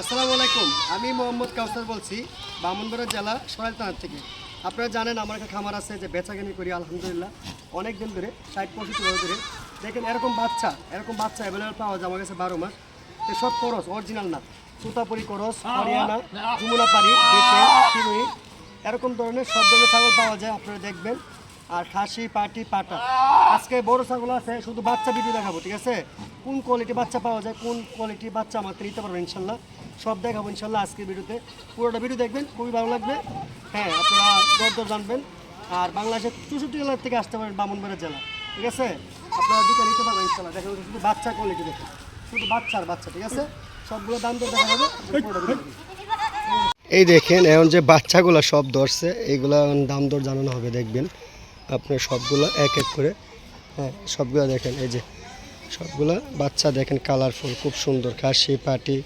আসসালামু আলাইকুম, আমি মোহাম্মদ কাউসার বলছি, বামনবাড়া জেলা থানার থেকে। আপনারা জানেন আমার একটা খামার আছে যে বেচাকেনি করি, আলহামদুলিল্লাহ। অনেক দিন ধরে, ষাট পঁয়ষট্টি বছর ধরে। দেখেন, এরকম বাচ্চা এরকম বাচ্চা অ্যাভেলেবেল পাওয়া যায় আমার কাছে বারো মাস। সব করস অরিজিনাল না। সুতাপুরি করস হরিয়ানা, যমুনা পাড়ি বেচে এরকম ধরনের সব ধরনের ছাগল পাওয়া যায়, আপনারা দেখবেন। আর খাসি, পাটি, পাটা। আজকে বড় ছাগল আছে, শুধু বাচ্চা ভিডিও দেখাবো, ঠিক আছে? কোন কোয়ালিটি বাচ্চা পাওয়া যায়, কোন কোয়ালিটি বাচ্চা আমাকে নিতে পারবেন ইনশাল্লাহ। সব দেখাবো ইনশাল্লাহ আজকের ভিডিওতে। পুরোটা ভিডিও দেখবেন, খুবই ভালো লাগবে। হ্যাঁ আপনারা দর জানবেন। আর বাংলাদেশের চৌষট্টি জেলার থেকে আসতে পারেন বামনবাড়া জেলা, ঠিক আছে? আপনারা দুটো নিতে পারবেন ইনশাল্লাহ। দেখা যাবে শুধু বাচ্চা কোয়ালিটি দেখুন। শুধু বাচ্চার বাচ্চা, ঠিক আছে? সবগুলো দাম দর দেখা যাবে দেখুন। এই দেখেন, এখন যে বাচ্চাগুলো সব ধরছে, এইগুলো দাম দর জানানো হবে, দেখবেন। আপনার সবগুলো এক এক করে। হ্যাঁ সবগুলো দেখেন, এই যে সবগুলো বাচ্চা দেখেন কালারফুল খুব সুন্দর, খাসি, পাটি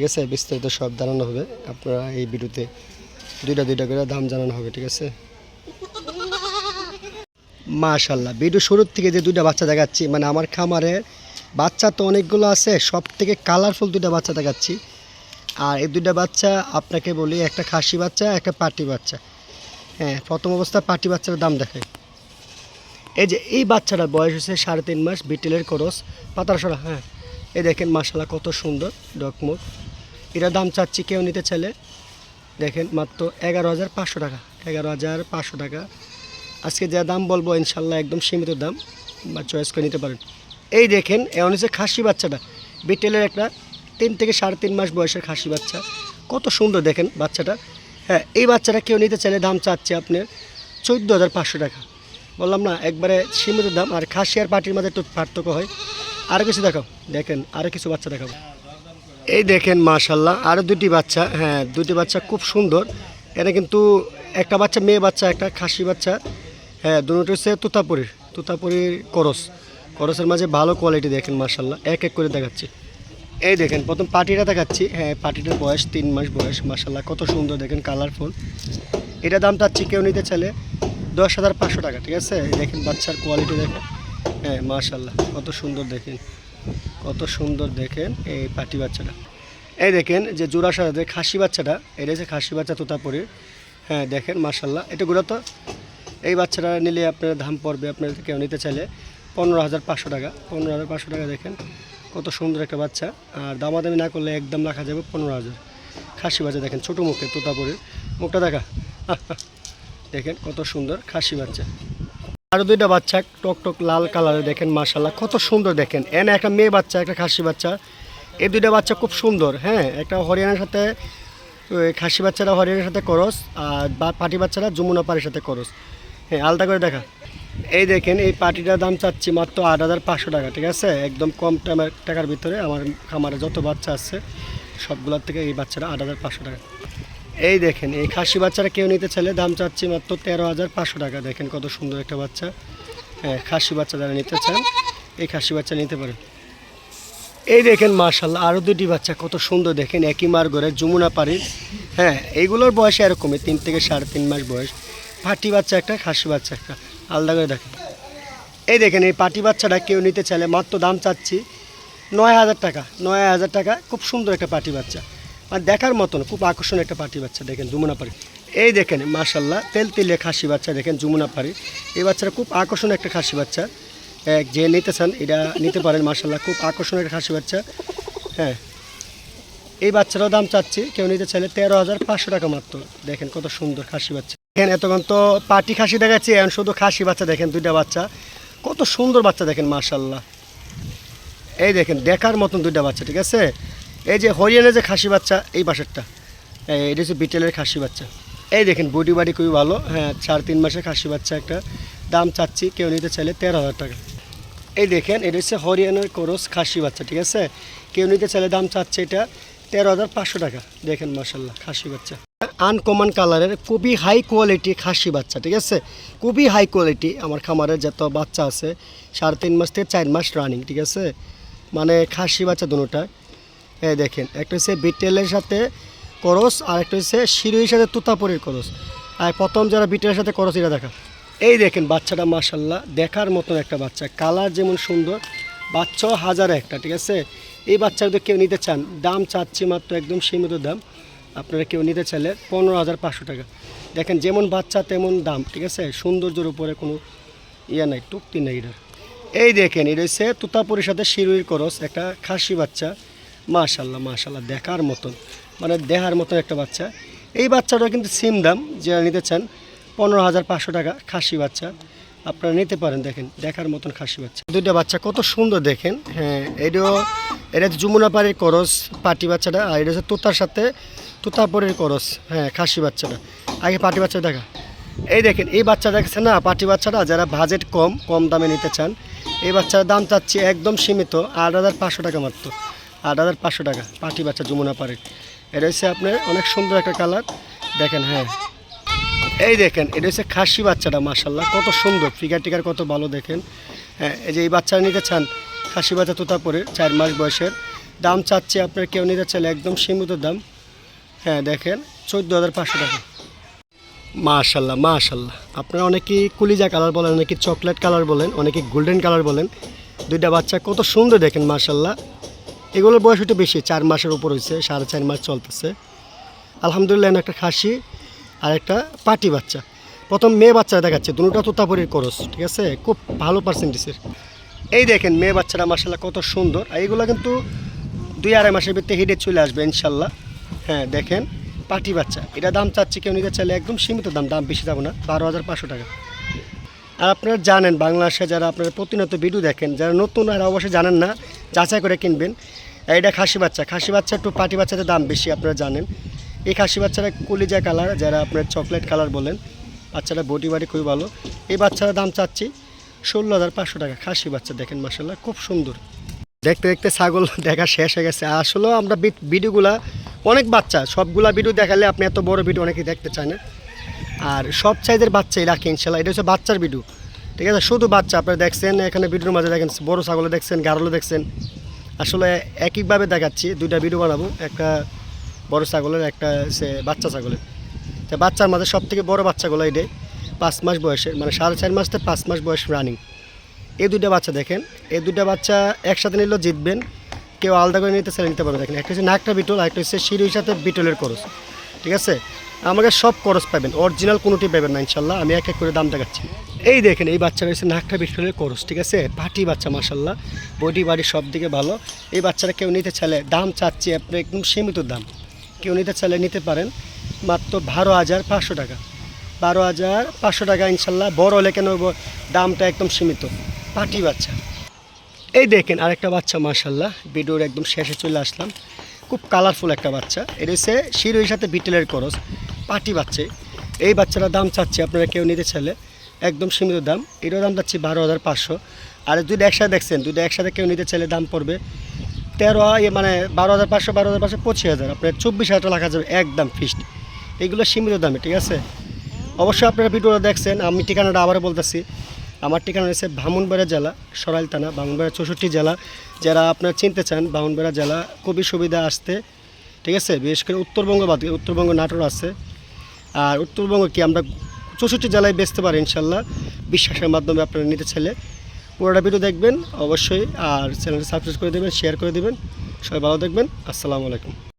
ঠিক আছে, বিস্তারিত সব জানানো হবে। আপনারা এই ভিডিওতে দুইটা দুইটা করে দাম জানানো হবে, ঠিক আছে? মাশাল্লাহ ভিডিও শুরুর থেকে যে দুইটা বাচ্চা দেখাচ্ছি মানে আমার খামারে বাচ্চা তো অনেকগুলো আছে সব থেকে কালারফুল দুইটা বাচ্চা দেখাচ্ছি। আর এই দুইটা বাচ্চা আপনাকে বলি, একটা খাসি বাচ্চা, একটা পাটি বাচ্চা। হ্যাঁ প্রথম অবস্থা পাটি বাচ্চার দাম দেখায় এই যে, এই বাচ্চাটার বয়স হচ্ছে সাড়ে তিন মাস বিটেলের করস, পাতার সরা হ্যাঁ। এই দেখেন মাসালা কত সুন্দর ডকমুখ এটার দাম চাচ্ছি কেউ নিতে চাইলে। দেখেন মাত্র এগারো হাজার পাঁচশো টাকা, এগারো হাজার পাঁচশো টাকা। আজকে যা দাম বলব, ইনশাল্লাহ একদম সীমিত দাম, বা চয়েস করে নিতে পারেন। এই দেখেন এমন হচ্ছে খাসি বাচ্চাটা। বিটেলের একটা তিন থেকে সাড়ে তিন মাস বয়সের খাসি বাচ্চা। কত সুন্দর দেখেন বাচ্চাটা। হ্যাঁ এই বাচ্চাটা কেউ নিতে চাইলে দাম চাচ্ছে আপনার চোদ্দ হাজার পাঁচশো টাকা। বললাম না, একবারে সীমিত দাম, আর খাসি আর পাটির মাঝে একটু পার্থক্য হয়। আরও কিছু দেখাও। দেখেন আরও কিছু বাচ্চা দেখাবো। এই দেখেন মাশাল্লাহ আরও দুটি বাচ্চা হ্যাঁ দুটি বাচ্চা খুব সুন্দর। এটা কিন্তু একটা বাচ্চা মেয়ে বাচ্চা, একটা খাসি বাচ্চা। হ্যাঁ দুটো হচ্ছে তুতাপুরির তুতাপুরির করস। করসের মাঝে ভালো কোয়ালিটি দেখেন মাশাল্লাহ এক এক করে দেখাচ্ছি। এই দেখেন, প্রথম পাটিটা দেখাচ্ছি। হ্যাঁ পাটিটার বয়স তিন মাস বয়স মাশাল্লাহ কত সুন্দর, দেখেন কালারফুল এটা দাম চাচ্ছি কেউ নিতে চাইলে দশ হাজার পাঁচশো টাকা, ঠিক আছে? দেখেন বাচ্চার কোয়ালিটি দেখেন। হ্যাঁ মাশাল্লাহ কত সুন্দর দেখেন। কত সুন্দর দেখেন এই পাটি বাচ্চাটা। এই দেখেন যে জোড়া সাথে খাসি বাচ্চাটা এটা হচ্ছে খাসি বাচ্চা তোতাপুরির হ্যাঁ দেখেন মাশাল্লাহ এটা গুলো তো এই বাচ্চাটা নিলে আপনার দাম পড়বে আপনার কেউ নিতে চাইলে পনেরো হাজার পাঁচশো টাকা। পনেরো হাজার পাঁচশো টাকা দেখেন, কত সুন্দর একটা বাচ্চা। আর দামাদামি না করলে একদম রাখা যাবে পনেরো হাজার। খাসি বাচ্চা দেখেন, ছোটো মুখে তোতাপুরির মুখটা দেখা। দেখেন, কত সুন্দর খাসি বাচ্চা। আরও দুইটা বাচ্চা টক টক লাল কালারে দেখেন মাশাল্লাহ কত সুন্দর দেখেন। এনে একটা মেয়ে বাচ্চা, একটা খাসি বাচ্চা। এই দুইটা বাচ্চা খুব সুন্দর হ্যাঁ একটা হরিয়ানার সাথে খাসি বাচ্চারা হরিয়ানার সাথে করস, আর পাটি বাচ্চারা যমুনা পাড়ির সাথে করস। হ্যাঁ আলাদা করে দেখা। এই দেখেন, এই পাটিটার দাম চাচ্ছি মাত্র আট হাজার পাঁচশো টাকা, ঠিক আছে? একদম কম টাকার ভিতরে আমার খামারে যত বাচ্চা আছে, সবগুলোর থেকে এই বাচ্চারা আট হাজার পাঁচশো টাকা। এই দেখেন, এই খাসি বাচ্চারা কেউ নিতে চাইলে দাম চাচ্ছি মাত্র তেরো হাজার পাঁচশো টাকা। দেখেন কত সুন্দর একটা বাচ্চা। হ্যাঁ খাসি বাচ্চা যারা নিতে চান, এই খাসি বাচ্চা নিতে পারেন। এই দেখেন মার্শাল্লাহ আরও দুটি বাচ্চা, কত সুন্দর। দেখেন, একই মার ঘরে যমুনা পাড়ির হ্যাঁ এইগুলোর বয়স এরকমই, তিন থেকে সাড়ে তিন মাস বয়স। পাটি বাচ্চা একটা, খাসি বাচ্চা একটা। আলাদা করে দেখেন। এই দেখেন, এই পাটি বাচ্চাটা কেউ নিতে চাইলে মাত্র দাম চাচ্ছি নয় হাজার টাকা, নয় হাজার টাকা। খুব সুন্দর একটা পাটি বাচ্চা। আর দেখার মতন, খুব আকর্ষণীয় একটা পাটি বাচ্চা দেখেন যমুনা পাড়ি। এই দেখেন মার্শাল্লাহ তেল তেলে খাসি বাচ্চা দেখেন যমুনা পাড়ি। এই বাচ্চাটা খুব আকর্ষণীয় একটা খাসি বাচ্চা। যে নিতে চান, এটা নিতে পারেন মার্শাল্লাহ খুব আকর্ষণীয় একটা খাসি বাচ্চা। হ্যাঁ। এই বাচ্চারও দাম চাচ্ছি, কেউ নিতে চাইলে তেরো হাজার পাঁচশো টাকা মাত্র। দেখেন কত সুন্দর খাসি বাচ্চা। দেখেন এতক্ষণ তো পাটি খাসি দেখাচ্ছি, এখন শুধু খাসি বাচ্চা দেখেন, দুইটা বাচ্চা। কত সুন্দর বাচ্চা দেখেন মার্শাল্লাহ এই দেখেন, দেখার মতন দুইটা বাচ্চা, ঠিক আছে? এই যে হরিয়ানের যে খাসি বাচ্চা, এই বাসারটা এটা হচ্ছে বিটেলের খাসি বাচ্চা। এই দেখেন বডি বাড়ি খুবই ভালো। হ্যাঁ চার তিন মাসের খাসি বাচ্চা একটা। দাম চাচ্ছি, কেউ নিতে চাইলে তেরো হাজার টাকা। এই দেখেন, এটা হচ্ছে হরিয়ানার করস খাসি বাচ্চা, ঠিক আছে? কেউ নিতে চাইলে দাম চাচ্ছে এটা তেরো হাজার পাঁচশো টাকা। দেখেন মাসাল্লাহ খাসি বাচ্চা। আনকমন কালারের খুবই হাই কোয়ালিটি খাসি বাচ্চা, ঠিক আছে? খুবই হাই কোয়ালিটি আমার খামারের যত বাচ্চা আছে, সাড়ে তিন মাস থেকে চার মাস রানিং ঠিক আছে? মানে খাসি বাচ্চা দুটোটা এই দেখেন, একটা হচ্ছে বিটেলের সাথে করস, আর একটা হচ্ছে শিরুইর সাথে তুতাপুরের করস। আর প্রথম যারা বিটেলের সাথে করস এটা দেখা এই দেখেন, বাচ্চাটা মাসাল্লাহ দেখার মতন একটা বাচ্চা। কালার যেমন সুন্দর, বাচ্চাও হাজার একটা, ঠিক আছে? এই বাচ্চা যদি কেউ নিতে চান, দাম চাচ্ছি মাত্র একদম সীমিত দাম। আপনারা কেউ নিতে চাইলে পনেরো হাজার পাঁচশো টাকা। দেখেন, যেমন বাচ্চা, তেমন দাম, ঠিক আছে? সৌন্দর্যের উপরে কোনো ইয়া নাই টুক্তি নেই এটার। এই দেখেন, এটা হচ্ছে তুতাপুরের সাথে শিরুইর করস, একটা খাসি বাচ্চা। মাশাল্লাহ মাশাল্লাহ দেখার মতন মানে দেখার মতন একটা বাচ্চা। এই বাচ্চাটা কিন্তু সেম দাম, যারা নিতে চান, পনেরো হাজার পাঁচশো টাকা খাসি বাচ্চা। আপনারা নিতে পারেন, দেখেন, দেখার মতন খাসি বাচ্চা। দুইটা বাচ্চা, কত সুন্দর, দেখেন হ্যাঁ এটাও এটা হচ্ছে যমুনাপাড়ির করস, পাটি বাচ্চাটা, আর এটা হচ্ছে তোতার সাথে তোতাপুরের করস হ্যাঁ খাসি বাচ্চাটা। আগে পাটি বাচ্চা দেখা। এই দেখেন, এই বাচ্চা দেখছে না, পাটি বাচ্চাটা, যারা বাজেট কম কম দামে নিতে চান, এই বাচ্চার দাম চাচ্ছি একদম সীমিত, আট হাজার পাঁচশো টাকা মাত্র। আট হাজার পাঁচশো টাকা, পাটি বাচ্চা যমুনা পাড়ে। এটা হচ্ছে আপনার অনেক সুন্দর একটা কালার। দেখেন হ্যাঁ। এই দেখেন, এটা হচ্ছে খাসি বাচ্চাটা মাসাল্লাহ কত সুন্দর, ফিগার টিকার কত ভালো দেখেন। হ্যাঁ এই যে এই বাচ্চারা নিতে চান, খাসি বাচ্চা তোতা পরে, চার মাস বয়সের। দাম চাচ্ছে আপনার কেউ নিতে চাইলে একদম সীমিত দাম। হ্যাঁ দেখেন, চোদ্দ হাজার পাঁচশো টাকা। মাশাল্লাহ মাশাল্লাহ আপনারা অনেকেই কুলিজা কালার বলেন, অনেকে চকলেট কালার বলেন, অনেকে গোল্ডেন কালার বলেন। দুইটা বাচ্চা কত সুন্দর দেখেন মাশাল্লাহ এগুলোর বয়স একটু বেশি, চার মাসের উপর হয়েছে সাড়ে চার মাস চলতেছে। আলহামদুলিল্লাহ একটা খাসি আর একটা পাটি বাচ্চা। প্রথম মেয়ে বাচ্চা দেখাচ্ছে দুটোটা তোতাপুরির করস ঠিক আছে? খুব ভালো পার্সেন্টেজের এই দেখেন মেয়ে বাচ্চাটা মাসাল্লাহ কত সুন্দর। আর এইগুলো কিন্তু দুই আড়াই মাসের ভিতরে হিডে চলে আসবে ইনশাল্লাহ হ্যাঁ দেখেন, পাটি বাচ্চা। এটা দাম চাচ্ছি কেউ নিতে চাইলে একদম সীমিত দাম দাম বেশি যাব না, বারো হাজার পাঁচশো টাকা। আর আপনারা জানেন, বাংলাদেশে যারা আপনারা প্রতিনিয়ত ভিডিও দেখেন, যারা নতুন, আর অবশ্যই জানেন না যাচাই করে কিনবেন। এটা খাসি বাচ্চা। খাসি বাচ্চা একটু পাটি বাচ্চাদের দাম বেশি, আপনারা জানেন। এই খাসি বাচ্চারা কলিজা কালার, যারা আপনার চকলেট কালার বলেন, বাচ্চারা বডি বাড়ি খুবই ভালো। এই বাচ্চারা দাম চাচ্ছি ষোলো হাজার পাঁচশো টাকা। খাসি বাচ্চা দেখেন মাসাল্লাহ খুব সুন্দর। দেখতে দেখতে ছাগল দেখা শেষ হয়ে গেছে। আসলেও আমরা ভিডিওগুলা অনেক বাচ্চা, সবগুলা ভিডিও দেখালে আপনি এত বড় ভিডিও অনেকে দেখতে চায় না। আর সব সাইজের বাচ্চাই রাখি ইনশাল্লাহ এটা হচ্ছে বাচ্চার ভিডিও। ঠিক আছে? শুধু বাচ্চা, আপনারা দেখছেন, এখানে ভিডিওর মাঝে দেখেন, বড় ছাগলে দেখছেন গারলে দেখছেন। আসলে একইভাবে দেখাচ্ছি, দুইটা ভিডিও বানাবো, একটা বড় ছাগলের, একটা সে বাচ্চা ছাগলের। তো বাচ্চার মাঝে সব থেকে বড় বাচ্চাগুলো এটাই পাঁচ মাস বয়সের মানে সাড়ে চার মাস থেকে পাঁচ মাস বয়স রানিং এই দুইটা বাচ্চা দেখেন, এই দুইটা বাচ্চা একসাথে নিলেও জিতবেন। কেউ আলাদা করে নিতে নিতে পারবে, দেখেন। একটা হচ্ছে নাকটা বিটল একটা হচ্ছে শিরুর সাথে বিটলের খরচ। ঠিক আছে? আমাকে সব খরচ পাবেন, অরিজিনাল কোনোটি পাবেন না, ইনশাল্লাহ। আমি এক এক করে দাম দেখাচ্ছি। এই দেখেন, এই বাচ্চা রয়েছে নাকটা বিটলের করস, ঠিক আছে? পাটি বাচ্চা মাসাল্লাহ বডি বাড়ি সব দিকে ভালো। এই বাচ্চারা কেউ নিতে চাইলে দাম চাচ্ছি আপনার একদম সীমিত দাম। কেউ নিতে চাইলে নিতে পারেন মাত্র বারো হাজার পাঁচশো টাকা। বারো হাজার পাঁচশো টাকা, ইনশাল্লাহ। বড় হলে কেন দামটা একদম সীমিত। পাটি বাচ্চা। এই দেখেন, আরেকটা বাচ্চা, মাশাল্লাহ। ভিডিওর একদম শেষে চলে আসলাম। খুব কালারফুল একটা বাচ্চা। এটা হচ্ছে শিরোর সাথে বিটেলের করস। পাটি বাচ্চা। এই বাচ্চাটার দাম চাচ্ছে আপনারা কেউ নিতে চাইলে। একদম সীমিত দাম। এটার দাম চাচ্ছি বারো হাজার পাঁচশো। আর দুইটা একসাথে দেখছেন, দুইটা একসাথে কেউ নিতে চাইলে দাম পড়বে তেরো মানে বারো হাজার পাঁচশো, বারো হাজার পাঁচশো, পঁচিশ হাজার। আপনার চব্বিশ হাজার টাকা যাবে, একদম ফিক্সড এগুলো সীমিত দামে, ঠিক আছে? অবশ্যই আপনারা ভিডিওটা দেখছেন, আমি ঠিকানাটা আবারও বলতেছি। আমার ঠিকানা হচ্ছে বামুনবাড়া জেলা, সরাইল থানা, বামুনবাড়া চৌষট্টি জেলা। যারা আপনারা চিনতে চান, বামুনবাড়া জেলা, খুবই সুবিধা আসতে, ঠিক আছে? বিশেষ করে উত্তরবঙ্গ বাদ, উত্তরবঙ্গ নাটোর আছে। আর উত্তরবঙ্গ কি, আমরা চৌষট্টি জেলায় বেচতে পারে ইনশাল্লাহ। বিশ্বাসের মাধ্যমে আপনারা নিতে চাইলে পুরোটা ভিডিও দেখবেন, অবশ্যই। আর চ্যানেলটা সাবস্ক্রাইব করে দেবেন শেয়ার করে দেবেন। সবাই ভালো দেখবেন আসসালামু আলাইকুম।